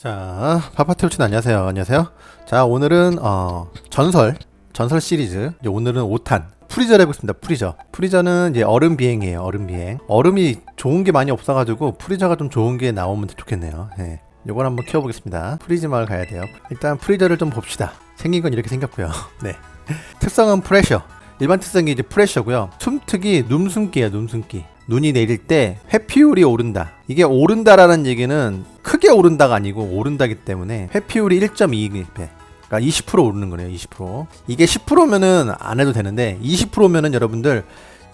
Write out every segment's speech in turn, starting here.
자, 파파트로친 안녕하세요. 안녕하세요. 자, 오늘은 어, 전설 전설 시리즈. 이제 오늘은 5탄 프리저를 해보겠습니다. 프리저. 프리저는 이제 얼음 비행이에요. 얼음 비행. 얼음이 좋은 게 많이 없어가지고 프리저가 좀 좋은 게 나오면 좋겠네요. 예. 요걸 한번 키워보겠습니다. 프리즈 마을 가야 돼요. 일단 프리저를 좀 봅시다. 생긴 건 이렇게 생겼고요. 네. 특성은 프레셔. 일반 특성이 이제 프레셔고요. 숨특이 num숨기예요. num숨기. 눈이 내릴 때 회피율이 오른다. 이게 오른다라는 얘기는 크게 오른다가 아니고 오른다기 때문에 회피율이 1.2배. 그러니까 20% 오르는 거네요. 20%. 이게 10%면은 안 해도 되는데 20%면은 여러분들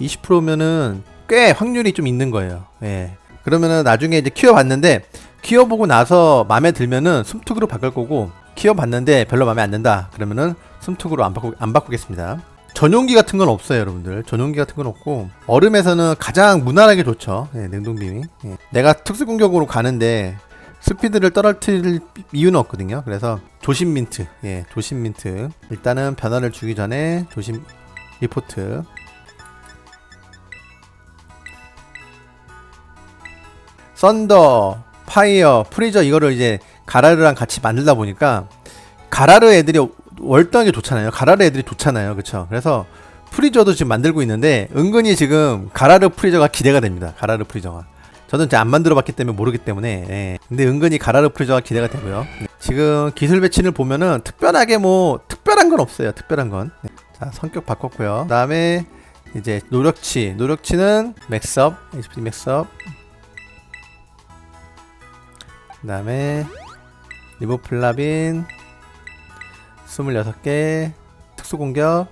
20%면은 꽤 확률이 좀 있는 거예요. 예. 그러면은 나중에 이제 키워봤는데 키워보고 나서 마음에 들면은 숨특으로 바꿀 거고 키워봤는데 별로 마음에 안 든다. 그러면은 숨특으로 안 바꾸 안 바꾸겠습니다. 전용기 같은 건 없어요, 여러분들. 전용기 같은 건 없고 얼음에서는 가장 무난하게 좋죠. 예, 냉동빔이. 예. 내가 특수 공격으로 가는데 스피드를 떨어뜨릴 이유는 없거든요. 그래서 조심 민트, 예, 조심 민트. 일단은 변화를 주기 전에 조심 리포트. 썬더, 파이어, 프리저 이거를 이제 가라르랑 같이 만들다 보니까 가라르 애들이 월등하게 좋잖아요. 가라르 애들이 좋잖아요. 그쵸? 그래서 프리저도 지금 만들고 있는데 은근히 지금 가라르 프리저가 기대가 됩니다. 가라르 프리저가. 저는 이제 안 만들어 봤기 때문에 모르기 때문에 예. 근데 은근히 가라르 프리저가 기대가 되고요. 네. 지금 기술 배치를 보면은 특별하게 뭐 특별한 건 없어요. 특별한 건. 네. 자, 성격 바꿨고요. 그다음에 이제 노력치. 노력치는 맥스업, HP 맥스업. 그다음에 리보플라빈 26개 특수 공격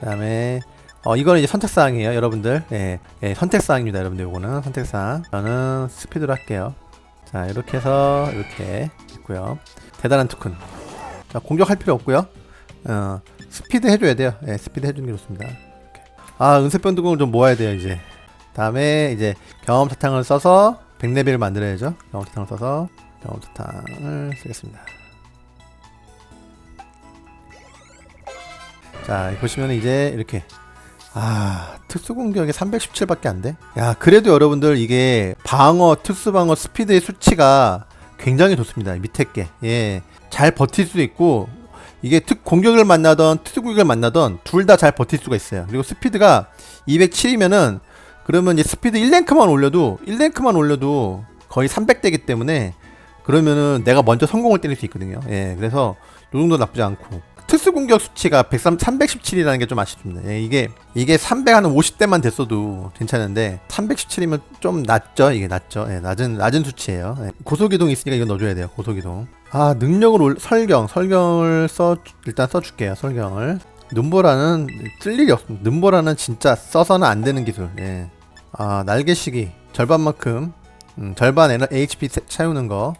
그 다음에 어 이거는 이제 선택 사항이에요, 여러분들. 예, 예, 선택 사항입니다, 여러분들. 요거는 선택 사항. 저는 스피드로 할게요. 자, 이렇게 해서 이렇게 있고요. 대단한 투큰. 자, 공격할 필요 없고요. 어, 스피드 해줘야 돼요. 예, 스피드 해주는 게 좋습니다. 이렇게. 아, 은색병 두공을 좀 모아야 돼요, 이제. 다음에 이제 경험 사탕을 써서 100레벨을 만들어야죠. 경험 사탕을 써서 경험 사탕을 쓰겠습니다. 자, 보시면 이제 이렇게 아, 특수 공격이 317밖에 안 돼? 야, 그래도 여러분들 이게 방어, 특수 방어 스피드의 수치가 굉장히 좋습니다. 밑에 게. 예. 잘 버틸 수도 있고 이게 특 공격을 만나던 특수 공격을 만나던 둘 다 잘 버틸 수가 있어요. 그리고 스피드가 207이면은 그러면 이제 스피드 1랭크만 올려도 1랭크만 올려도 거의 300대기 때문에 그러면은 내가 먼저 성공을 때릴 수 있거든요. 예. 그래서 요 정도 나쁘지 않고 특수 공격 수치가 103, 317이라는 게 좀 아쉽습니다. 예, 이게 이게 300 한 50대만 됐어도 괜찮은데 317이면 좀 낮죠. 이게 낮죠. 예, 낮은 낮은 수치예요. 예, 고속 이동 있으니까 이거 넣어줘야 돼요. 고속 이동. 아 능력을 올, 설경 설경을 써 일단 써줄게요. 설경을 눈보라는 쓸 일이 없습니다. 눈보라는 진짜 써서는 안 되는 기술. 예. 아 날개 시기 절반만큼 음, 절반 HP 세- 채우는 거.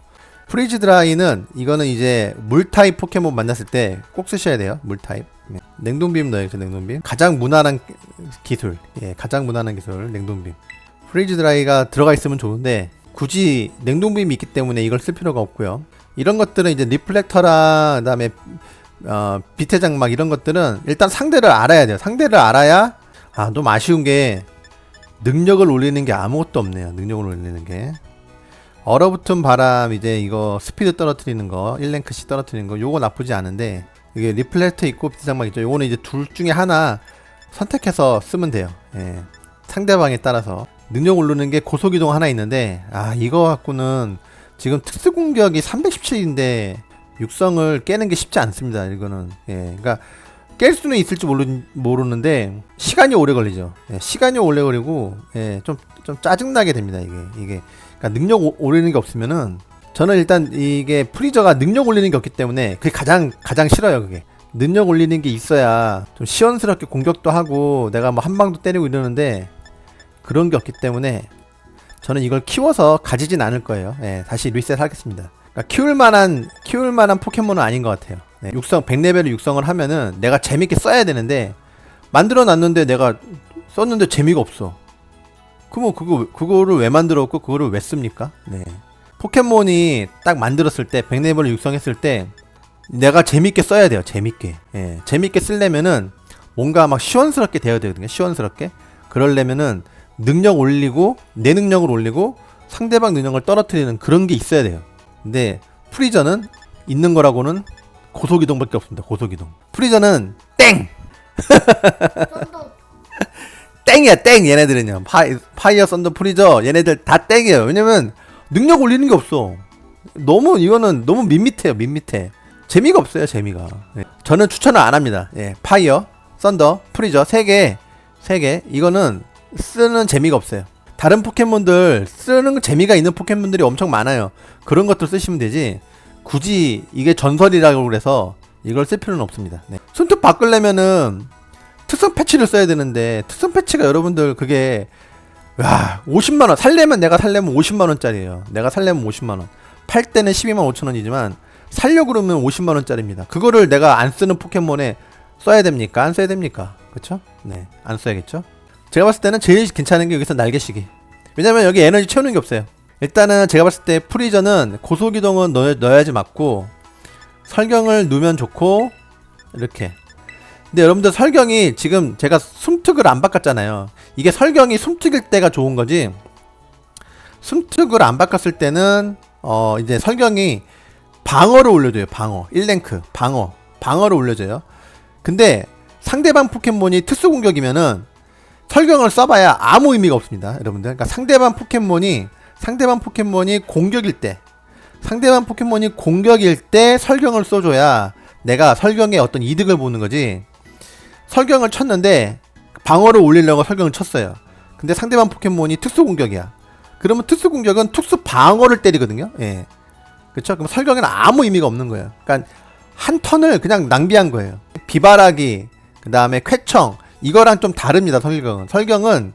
프리즈 드라이는 이거는 이제 물 타입 포켓몬 만났을 때 꼭 쓰셔야 돼요. 물 타입. 네. 냉동빔 넣어야죠. 냉동빔. 가장 무난한 기술. 예, 가장 무난한 기술. 냉동빔. 프리즈 드라이가 들어가 있으면 좋은데 굳이 냉동빔이 있기 때문에 이걸 쓸 필요가 없고요. 이런 것들은 이제 리플렉터랑 그다음에 어, 빛의 장막 이런 것들은 일단 상대를 알아야 돼요. 상대를 알아야 아, 좀 아쉬운 게 능력을 올리는 게 아무것도 없네요. 능력을 올리는 게. 얼어붙은 바람 이제 이거 스피드 떨어뜨리는 거 1랭크씩 떨어뜨리는 거 요거 나쁘지 않은데 이게 리플렉터 있고 비트장막 있죠 요거는 이제 둘 중에 하나 선택해서 쓰면 돼요 예. 상대방에 따라서 능력 오르는 게 고속이동 하나 있는데 아 이거 갖고는 지금 특수 공격이 317인데 육성을 깨는 게 쉽지 않습니다 이거는 예. 그러니까 깰 수는 있을지 모르, 모르는데 시간이 오래 걸리죠 예. 시간이 오래 걸리고 예. 좀, 좀 짜증나게 됩니다 이게 이게 그러니까 능력 오- 올리는 게 없으면은 저는 일단 이게 프리저가 능력 올리는 게 없기 때문에 그게 가장 가장 싫어요 그게. 능력 올리는 게 있어야 좀 시원스럽게 공격도 하고 내가 뭐 한 방도 때리고 이러는데 그런 게 없기 때문에 저는 이걸 키워서 가지진 않을 거예요. 예, 다시 리셋 하겠습니다. 그러니까 키울 만한 키울 만한 포켓몬은 아닌 것 같아요. 네, 육성 100레벨을 육성을 하면은 내가 재밌게 써야 되는데 만들어 놨는데 내가 썼는데 재미가 없어 그뭐 그거 그거를 왜 만들었고 그거를 왜 씁니까? 네. 포켓몬이 딱 만들었을 때 100레벨을 육성했을 때 내가 재밌게 써야 돼요. 재밌게. 예. 재밌게 쓰려면은 뭔가 막 시원스럽게 되어야 되거든요. 시원스럽게. 그러려면은 능력 올리고 내 능력을 올리고 상대방 능력을 떨어뜨리는 그런 게 있어야 돼요. 근데 프리저는 있는 거라고는 고속이동밖에 없습니다. 고속이동. 프리저는 땡! 땡이야 땡 얘네들은요 파이, 파이어 썬더 프리저 얘네들 다 땡이에요. 왜냐면 능력 올리는 게 없어. 너무 이거는 너무 밋밋해요 밋밋해. 재미가 없어요 재미가. 예. 저는 추천을 안 합니다. 예. 파이어 썬더 프리저 세개세 개. 이거는 쓰는 재미가 없어요. 다른 포켓몬들 쓰는 재미가 있는 포켓몬들이 엄청 많아요. 그런 것들 쓰시면 되지. 굳이 이게 전설이라고 그래서 이걸 쓸 필요는 없습니다. 네. 손톱 바꾸려면은 특성 패치를 써야 되는데 특성 패치가 여러분들 그게 와 50만 원 살려면 내가 살려면 50만 원짜리예요. 내가 살려면 50만 원. 팔 때는 12만 5천 원이지만 살려 그러면 50만 원짜리입니다. 그거를 내가 안 쓰는 포켓몬에 써야 됩니까? 안 써야 됩니까? 그렇죠? 네, 안 써야겠죠. 제가 봤을 때는 제일 괜찮은 게 여기서 날개시기. 왜냐면 여기 에너지 채우는 게 없어요. 일단은 제가 봤을 때 프리저는 고속이동은 넣어, 넣어야지 맞고 설경을 누면 좋고 이렇게 근데 여러분들 설경이 지금 제가 숨특을 안 바꿨잖아요. 이게 설경이 숨특일 때가 좋은 거지. 숨특을 안 바꿨을 때는 어 이제 설경이 방어를 올려줘요. 방어 1랭크 방어 방어를 올려줘요. 근데 상대방 포켓몬이 특수 공격이면은 설경을 써봐야 아무 의미가 없습니다. 여러분들. 그러니까 상대방 포켓몬이 상대방 포켓몬이 공격일 때 상대방 포켓몬이 공격일 때 설경을 써줘야 내가 설경의 어떤 이득을 보는 거지. 설경을 쳤는데 방어를 올리려고 설경을 쳤어요. 근데 상대방 포켓몬이 특수 공격이야. 그러면 특수 공격은 특수 방어를 때리거든요. 예. 그렇죠? 그럼 설경에는 아무 의미가 없는 거예요. 그러니까 한 턴을 그냥 낭비한 거예요. 비바라기, 그다음에 쾌청 이거랑 좀 다릅니다. 설경은. 설경은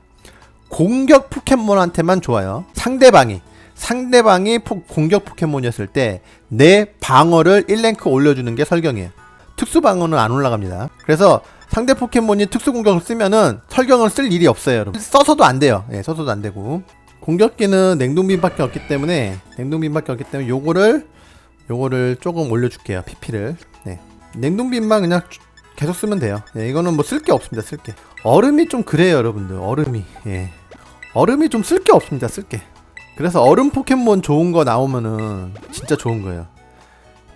공격 포켓몬한테만 좋아요. 상대방이 상대방이 포, 공격 포켓몬이었을 때 내 방어를 1랭크 올려주는 게 설경이에요. 특수 방어는 안 올라갑니다. 그래서 상대 포켓몬이 특수 공격을 쓰면은 설경을 쓸 일이 없어요, 여러분. 써서도 안 돼요. 예, 써서도 안 되고. 공격기는 냉동빔밖에 없기 때문에 냉동빔밖에 없기 때문에 요거를 요거를 조금 올려줄게요. PP를. 네. 냉동빔만 그냥 쭉 계속 쓰면 돼요. 예, 이거는 뭐 쓸 게 없습니다. 쓸 게. 얼음이 좀 그래요, 여러분들. 얼음이. 예. 얼음이 좀 쓸 게 없습니다. 쓸 게. 그래서 얼음 포켓몬 좋은 거 나오면은 진짜 좋은 거예요.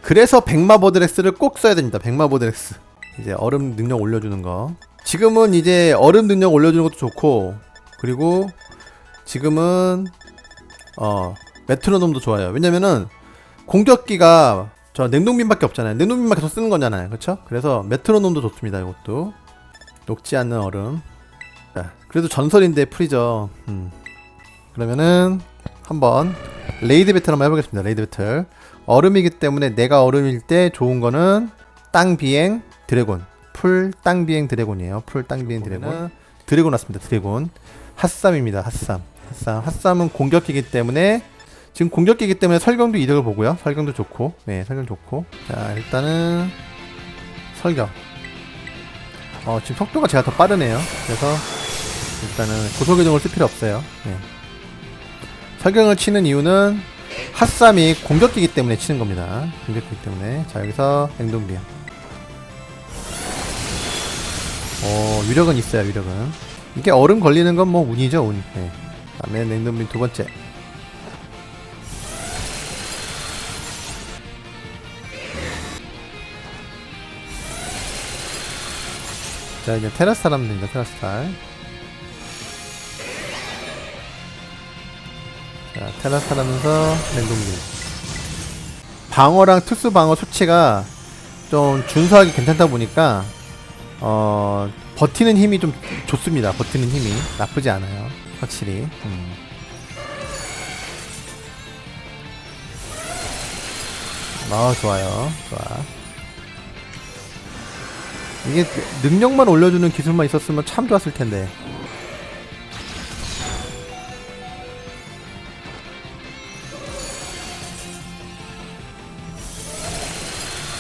그래서 백마보드렉스를 꼭 써야 됩니다. 백마보드렉스. 이제 얼음 능력 올려주는 거. 지금은 이제 얼음 능력 올려주는 것도 좋고, 그리고 지금은 어 메트로놈도 좋아요. 왜냐면은 공격기가 저 냉동빔밖에 없잖아요. 냉동빔만 계속 쓰는 거잖아요. 그렇죠? 그래서 메트로놈도 좋습니다. 이것도 녹지 않는 얼음. 자, 그래도 전설인데 프리저. 음. 그러면은 한번 레이드 배틀 한번 해보겠습니다. 레이드 배틀. 얼음이기 때문에 내가 얼음일 때 좋은 거는 땅 비행 드래곤. 풀 땅 비행 드래곤이에요. 풀 땅 비행 드래곤. 드래곤 왔습니다. 드래곤. 핫삼입니다. 핫삼. 핫삼. 핫삼은 공격기기 때문에 지금 공격기기 때문에 설경도 이득을 보고요. 설경도 좋고. 네, 설경 좋고. 자, 일단은 설경. 어, 지금 속도가 제가 더 빠르네요. 그래서 일단은 고속이동을 쓸 필요 없어요. 네. 설경을 치는 이유는 핫삼이 공격기기 때문에 치는 겁니다. 공격기기 때문에. 자, 여기서 냉동비야. 어, 위력은 있어요, 위력은. 이게 얼음 걸리는 건 뭐 운이죠, 운. 네. 다음에 냉동비 두 번째. 자, 이제 테라스탈 하면 됩니다, 테라스탈. 자, 테라스탈 하면서 냉동비. 방어랑 특수 방어 수치가 좀 준수하기 괜찮다 보니까 어 버티는 힘이 좀 좋습니다. 버티는 힘이 나쁘지 않아요. 확실히. 음. 아 좋아요. 좋아. 이게 능력만 올려주는 기술만 있었으면 참 좋았을 텐데.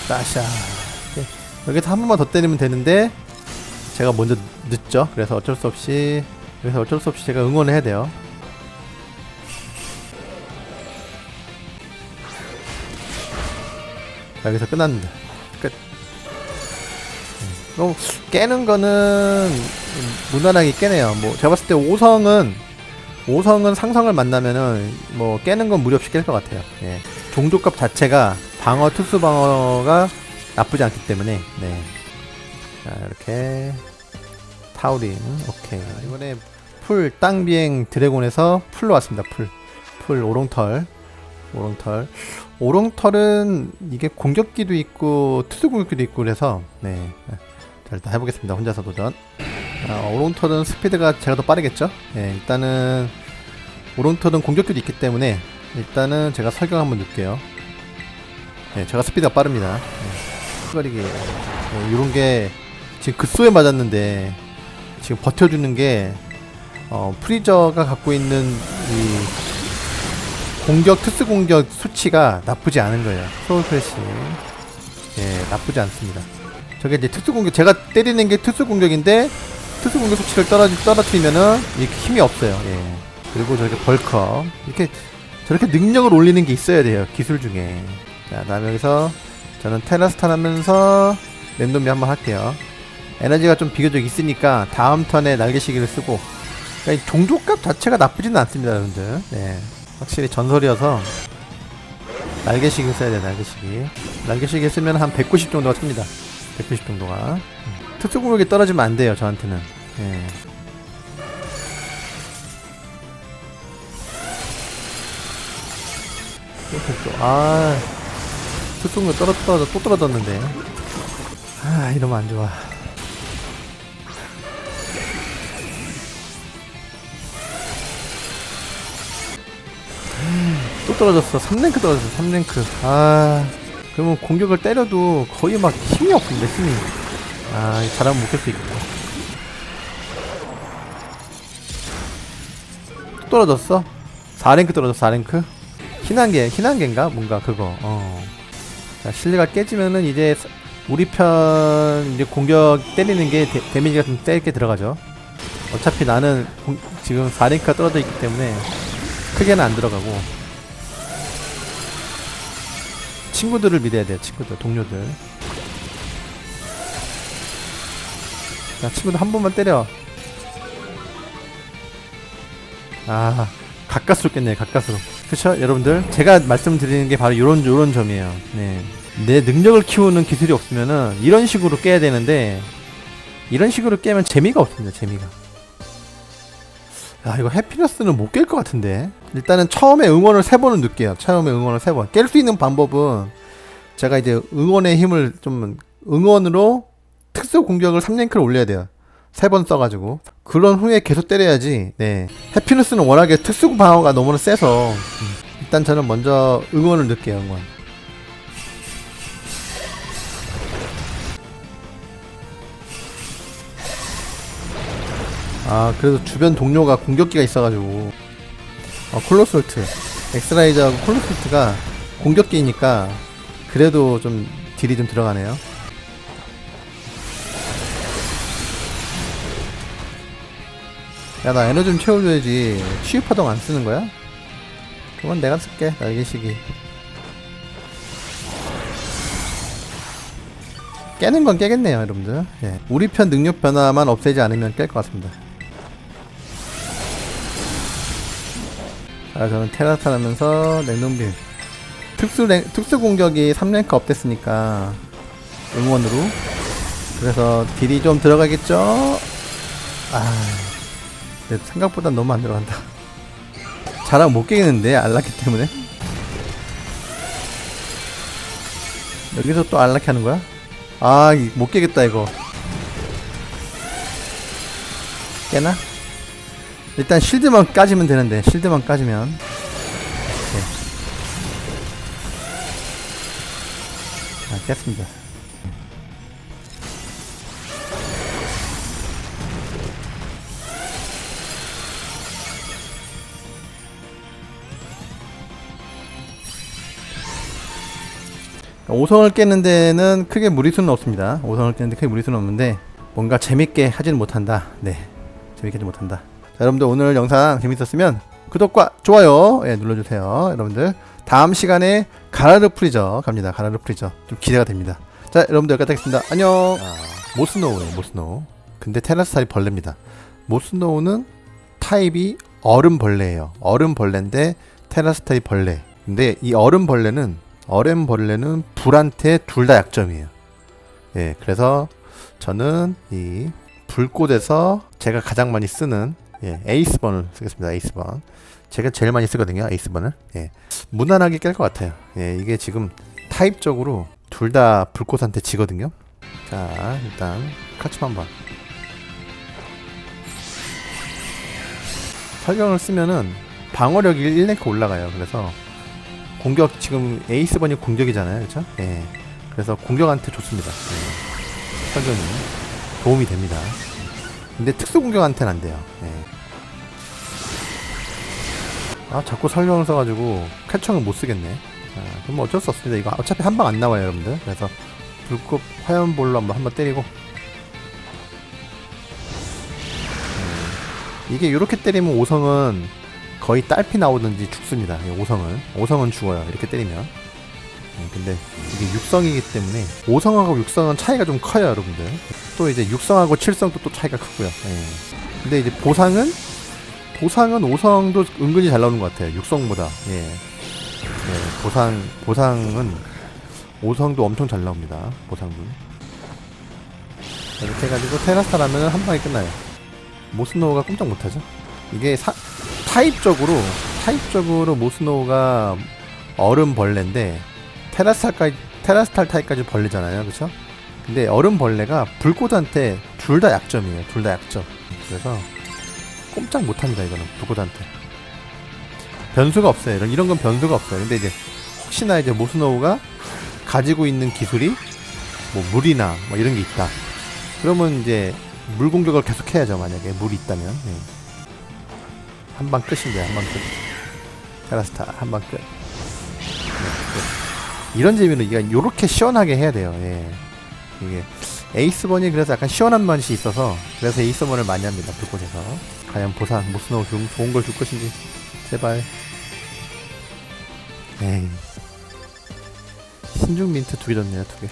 따샤. 네. 여기서 한 번만 더 때리면 되는데 제가 먼저 늦죠. 그래서 어쩔 수 없이 그래서 어쩔 수 없이 제가 응원을 해야 돼요. 자, 여기서 끝났는데 끝. 음, 뭐 깨는 거는 무난하게 깨네요. 뭐 제가 봤을 때 5성은 5성은 상성을 만나면은 뭐 깨는 건 무리 없이 깰 것 같아요. 예. 종족값 자체가 방어 특수 방어가 나쁘지 않기 때문에 네. 자 이렇게 타우린 오케이. 이번에 풀 땅비행 드래곤에서 풀로 왔습니다 풀. 풀 오롱털. 오롱털. 오롱털은 이게 공격기도 있고 특수 공격기도 있고 그래서 네. 자, 일단 해보겠습니다 혼자서 도전. 아, 오롱털은 스피드가 제가 더 빠르겠죠? 네 일단은 오롱털은 공격기도 있기 때문에 일단은 제가 설경 한번 넣을게요. 네 제가 스피드가 빠릅니다. 네, 거리기 네, 이런 게 지금 급소에 맞았는데 지금 버텨주는 게 어, 프리저가 갖고 있는 이 공격 특수 공격 수치가 나쁘지 않은 거예요. 소울 크래시. 예, 나쁘지 않습니다. 저게 이제 특수 공격 제가 때리는 게 특수 공격인데 특수 공격 수치를 떨어 떨어뜨리면은 이렇게 힘이 없어요. 예. 그리고 저렇게 벌커 이렇게 저렇게 능력을 올리는 게 있어야 돼요. 기술 중에. 자, 다음 여기서 저는 테라스탄 하면서 랜덤이 한번 할게요. 에너지가 좀 비교적 있으니까 다음 턴에 날개시기를 쓰고 그러니까 이 종족값 자체가 나쁘지는 않습니다, 여러분들. 네. 확실히 전설이어서 날개시기 써야 돼 날개시기 날개시기 쓰면 한 190 정도가 찹니다 190 정도가 음. 특수 공격이 떨어지면 안 돼요 저한테는 됐어. 아 떨어 떨어져 또 떨어졌는데 아 이러면 안 좋아 또 떨어졌어. 3랭크 떨어졌어. 3랭크. 아. 그러면 공격을 때려도 거의 막 힘이 없습니다. 힘이. 아, 잘하면 못깰 수 있겠다. 또 떨어졌어? 4랭크 떨어졌어. 4랭크? 희난계, 희난계인가? 뭔가 그거. 어. 자, 실내가 깨지면은 이제 사- 우리 편 이제 공격 때리는 게 데, 데미지가 좀 세게 들어가죠. 어차피 나는 공- 지금 4랭크가 떨어져 있기 때문에 크게는 안 들어가고. 친구들을 믿어야 돼요 친구들 동료들. 자 친구들 한 번만 때려. 아 가까스로 깼네 가까스로. 그쵸 여러분들? 제가 말씀드리는 게 바로 요런 요런 점이에요. 네 내 능력을 키우는 기술이 없으면은 이런 식으로 깨야 되는데 이런 식으로 깨면 재미가 없습니다 재미가. 야 이거 해피너스는 못 깰 것 같은데. 일단은 처음에 응원을 세 번은 넣을게요. 처음에 응원을 세 번. 깰 수 있는 방법은 제가 이제 응원의 힘을 좀 응원으로 특수 공격을 3랭크를 올려야 돼요. 세 번 써가지고. 그런 후에 계속 때려야지. 네. 해피너스는 워낙에 특수 방어가 너무나 세서. 음, 일단 저는 먼저 응원을 넣을게요 응원 아 그래도 주변 동료가 공격기가 있어가지고. 어, 콜로솔트. 엑스라이저하고 콜로솔트가 공격기니까 그래도 좀 딜이 좀 들어가네요. 야 나 에너지 좀 채워줘야지. 치유파동 안 쓰는 거야? 그건 내가 쓸게 날개시기 깨는 건 깨겠네요 여러분들. 예. 우리 편 능력 변화만 없애지 않으면 깰 것 같습니다 자 저는 테라탄 하면서 냉동빔 특수 랭, 특수 공격이 3랭크 업됐으니까 응원으로 그래서 딜이 좀 들어가겠죠 아 생각보다 너무 안 들어간다 잘하면 못 깨겠는데 알라키 때문에 여기서 또 알라키 하는 거야? 아, 이- 못 깨겠다, 이거. 깨나? 일단 실드만 까지면 되는데, 실드만 까지면. 오케이. 아, 깼습니다. 오성을 깨는 데는 크게 무리수는 없습니다. 오성을 깨는 데 크게 무리수는 없는데 뭔가 재밌게 하지는 못한다. 네, 재밌게 하지 못한다. 자, 여러분들 오늘 영상 재밌었으면 구독과 좋아요 예, 눌러주세요. 여러분들 다음 시간에 가라르 프리저 갑니다. 가라르 프리저 좀 기대가 됩니다. 자, 여러분들 여기까지 하겠습니다. 안녕. 아, 모스노우예요, 모스노우. 근데 테라스타입 벌레입니다. 모스노우는 타입이 얼음 벌레예요. 얼음 벌레인데 테라스타입 벌레. 근데 이 얼음벌레는 얼음벌레는 불한테 둘 다 약점이에요. 예, 그래서 저는 이 불꽃에서 제가 가장 많이 쓰는 예, 에이스번을 쓰겠습니다. 에이스번. 제가 제일 많이 쓰거든요. 에이스번을. 예. 무난하게 깰 것 같아요. 예, 이게 지금 타입적으로 둘 다 불꽃한테 지거든요. 자, 일단 카츠 한번. 설경을 쓰면은 방어력이 1랭크 올라가요. 그래서 공격 지금 에이스번이 공격이잖아요. 그렇죠? 예. 그래서 공격한테 좋습니다. 예. 설경이 도움이 됩니다. 근데 특수 공격한테는 안 돼요. 예. 아 자꾸 설명을 써가지고 쾌청을 못 쓰겠네. 자, 그럼 뭐 어쩔 수 없습니다. 이거 어차피 한 방 안 나와요, 여러분들. 그래서 불꽃 화염볼로 한번 한번 때리고. 음, 이게 이렇게 때리면 오성은 거의 딸피 나오든지 죽습니다. 이 오성은 오성은 죽어요. 이렇게 때리면. 음, 근데 이게 육성이기 때문에 오성하고 육성은 차이가 좀 커요, 여러분들. 또 이제 육성하고 칠성도 또 차이가 크고요. 예. 근데 이제 보상은 보상은 5성도 은근히 잘 나오는 것 같아요. 6성보다. 예. 예, 보상, 보상은 5성도 엄청 잘 나옵니다. 보상은. 이렇게 해가지고 테라스타라면 한 방에 끝나요. 모스노우가 꼼짝 못하죠. 이게 사, 타입적으로, 타입적으로 모스노우가 얼음 벌레인데, 테라스탈까지, 테라스탈 타입까지 벌레잖아요. 그쵸? 근데 얼음 벌레가 불꽃한테 둘 다 약점이에요. 둘 다 약점. 그래서, 꼼짝 못합니다 이거는 불꽃한테 변수가 없어요 이런, 이런 건 변수가 없어요 근데 이제 혹시나 이제 모스노우가 가지고 있는 기술이 뭐 물이나 뭐 이런 게 있다 그러면 이제 물 공격을 계속 해야죠 만약에 물이 있다면 예. 한방 끝인데 한방 끝 테라스타 한방 끝. 네, 끝 이런 재미는 이게 요렇게 시원하게 해야 돼요 예. 이게 에이스번이 그래서 약간 시원한 맛이 있어서 그래서 에이스번을 많이 합니다 불꽃에서. 과연 보상 모스노우 좀 좋은 걸 줄 것인지. 제발. 에이. 신중 민트 두 개 줬네요 두개